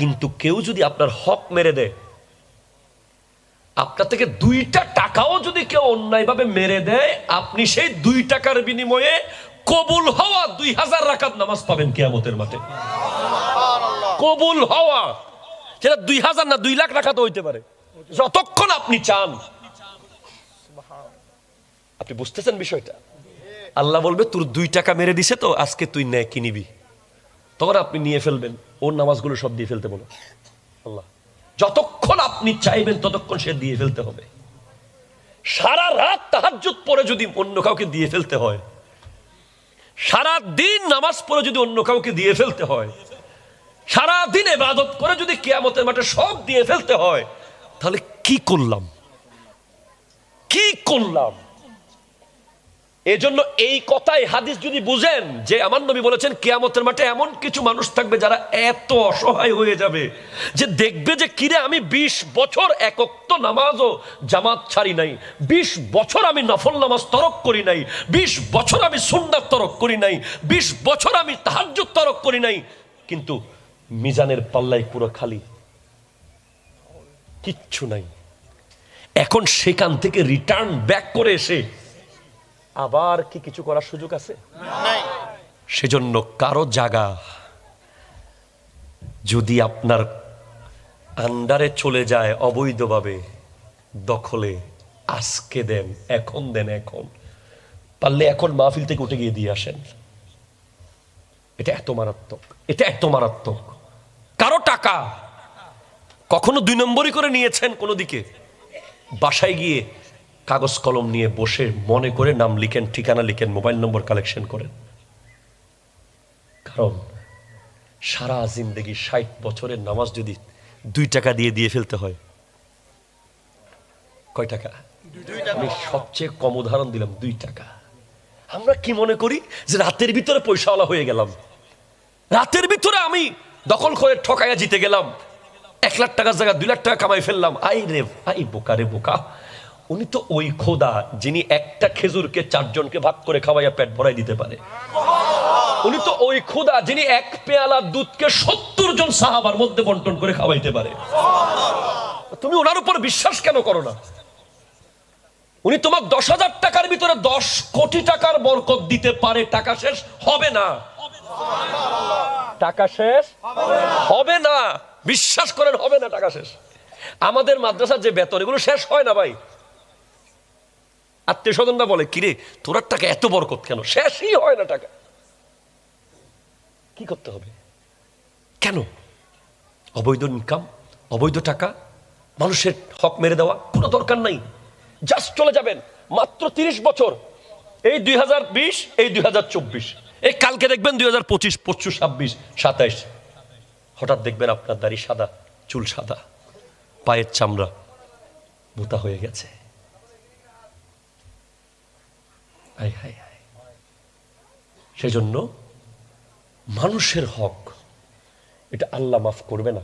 কিন্তু কেউ যদি আপনার হক মেরে দেয় আপনার থেকে দুইটা টাকাও যদি কেউ অন্যায়ভাবে মেরে দেয় আপনি সেই দুই টাকার বিনিময়ে কবুল হওয়া দুই হাজার রাকাত নামাজ পাবেন কেয়ামতের মাঠে। কবুল হওয়া সেটা দুই হাজার না দুই লাখ রাখাতে হইতে পারে। যতক্ষণ আপনি চান। আপনি বুঝতেছেন বিষয়টা? আল্লাহ বলবে তোর দুই টাকা মেরে দিছে তো আজকে তুই ন্যায় কিনিবি। তখন আপনি নিয়ে ফেলবেন। ওর নামাজগুলো সব দিয়ে ফেলতে বলো। আল্লাহ। যতক্ষণ আপনি চাইবেন ততক্ষণ সে দিয়ে ফেলতে হবে। সারা রাত তাহাজ্জুদ পরে যদি অন্য কাউকে দিয়ে ফেলতে হয়, সারা দিন নামাজ পড়ে যদি অন্য কাউকে দিয়ে ফেলতে হয়, সারা দিন এবাদত করে যদি কিয়ামতের মাঠে সব দিয়ে ফেলতে হয়, তাহলে কি করলাম? কি করলাম? এজন্য এই কথাই হাদিস যদি বুঝেন, যে আমার নবী বলেছেন, কিয়ামতের মাঠে এমন কিছু মানুষ থাকবে যারা এত অসহায় হয়ে যাবে, যে দেখবে যে কিরে আমি ২০ বছর একক্ত নামাজও জামাত ছাড়ি নাই ২০ বছর আমি নফল নামাজ তরক করি নাই ২০ বছর আমি সুন্নাত তরক করি নাই ২০ বছর আমি তাহাজ্জুদ তরক করি নাই, কিন্তু মিজানের পাল্লাই পুরো খালি। কিচ্ছু নাই। এখন সেখান থেকে রিটার্ন ব্যাক করে এসে আবার কি কিছু করার সুযোগ আছে? সেজন্য কারও জায়গা যদি আপনার আন্ডারে চলে যায় অবৈধভাবে দখলে আজকে দেন এখন দেন এখন। পারলে এখন মাহফিল থেকে উঠে গিয়ে দিয়ে আসেন। এটা এত মারাত্মক এটা এত মারাত্মক। কারও টাকা কখনো দুই নম্বরই করে নিয়েছেন কোনো দিকে? বাসায় গিয়ে কাগজ কলম নিয়ে বসে মনে করে নাম লিখেন, ঠিকানা লিখেন, মোবাইল নম্বর কালেকশন করেন। কারণ সারা জিন্দগি ষাট বছরের নামাজ যদি দুই টাকা দিয়ে দিয়ে ফেলতে হয়, কয় টাকা? আমি সবচেয়ে কম উদাহরণ দিলাম, দুই টাকা। আমরা কি মনে করি যে রাতের ভিতরে পয়সাওয়ালা হয়ে গেলাম? রাতের ভিতরে আমি দখল করে ঠকাইয়া জিতে গেলাম। এক লাখ টাকার জায়গা দুই লাখ টাকা কামাই ফেললাম। আই রে আই বোকা রে বোকা। উনি তো ওই খোদা যিনি একটা খেজুরকে চারজনকে ভাগ করে খাওয়াইয়া পেট ভরাই দিতে পারে। উনি তো ওই খোদা যিনি এক পেয়ালা দুধকে সত্তর জন সাহাবার মধ্যে বন্টন করে খাওয়াইতে পারে। তুমি ওনার উপর বিশ্বাস কেন করো না? উনি তোমার দশ হাজার টাকার ভিতরে দশ কোটি টাকার বরকত দিতে পারে, টাকা শেষ হবে না। টাকা শেষ হবে না। বিশ্বাস করেন হবে না, টাকা শেষ। আমাদের মাদ্রাসার যে বেতন এগুলো শেষ হয় না ভাই। আত্মীয় স্বজনরা বলে, কিরে তোরার টাকা এত বরকত কেন? শেষই হয় না টাকা। কি করতে হবে? কেন? অবৈধ ইনকাম অবৈধ টাকা, মানুষের হক মেরে দেওয়া, কোনো দরকার নাই। জাস্ট চলে যাবেন, মাত্র তিরিশ বছর। এই দুই হাজার বিশ, এই দুই হাজার চব্বিশ। এই কালকে দেখবেন দুই হাজার পঁচিশ পঁচিশ, ছাব্বিশ, সাতাইশ। হঠাৎ দেখবেন আপনার দাড়ি সাদা, চুল সাদা, পায়ের চামড়া মোটা হয়ে গেছে। হাই হাই হাই সেজন্য মানুষের হক এটা আল্লাহ মাফ করবে না।